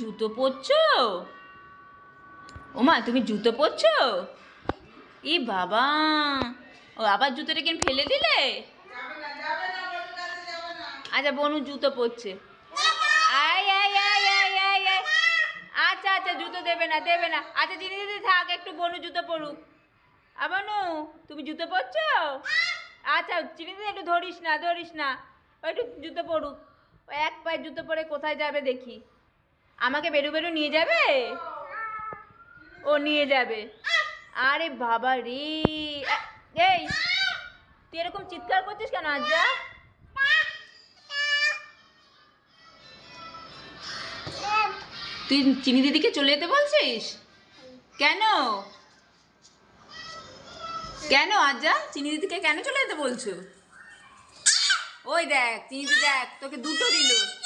জুতো পরছো? ওমা, তুমি জুতো পরছো? ই বাবা, ও আবার জুতোটা কেন ফেলে দিলে? আচ্ছা বনু জুতো পরছে। আয় আয় আয় আয় আয় আয়। আচ্ছা আচ্ছা জুতো দেবে না দেবে না। আচ্ছা দিদি দিদি, থাক, একটু বনু জুতো পরুক। আবানু তুমি জুতো পরছো? আচ্ছা চিনি দিদি, একটু ধরিস না ধরিস না। একটু জুতো পরুক। এক পায়ে জুতো পরে কোথায় যাবে দেখি। আমাকে বেরু বেরু নিয়ে যাবে? ও নিয়ে যাবে। আরে বাবা রে। এই, তুই এরকম চিৎকার করছিস কেন যা তুই চিনি দিদিকে চলে যেতে বলছিস? কেন? কেন আজা চিনি দিদিকে কেন চলে যেতে বলছো? ওই দেখ, চিনি দেখ, তোকে দুটো দিল।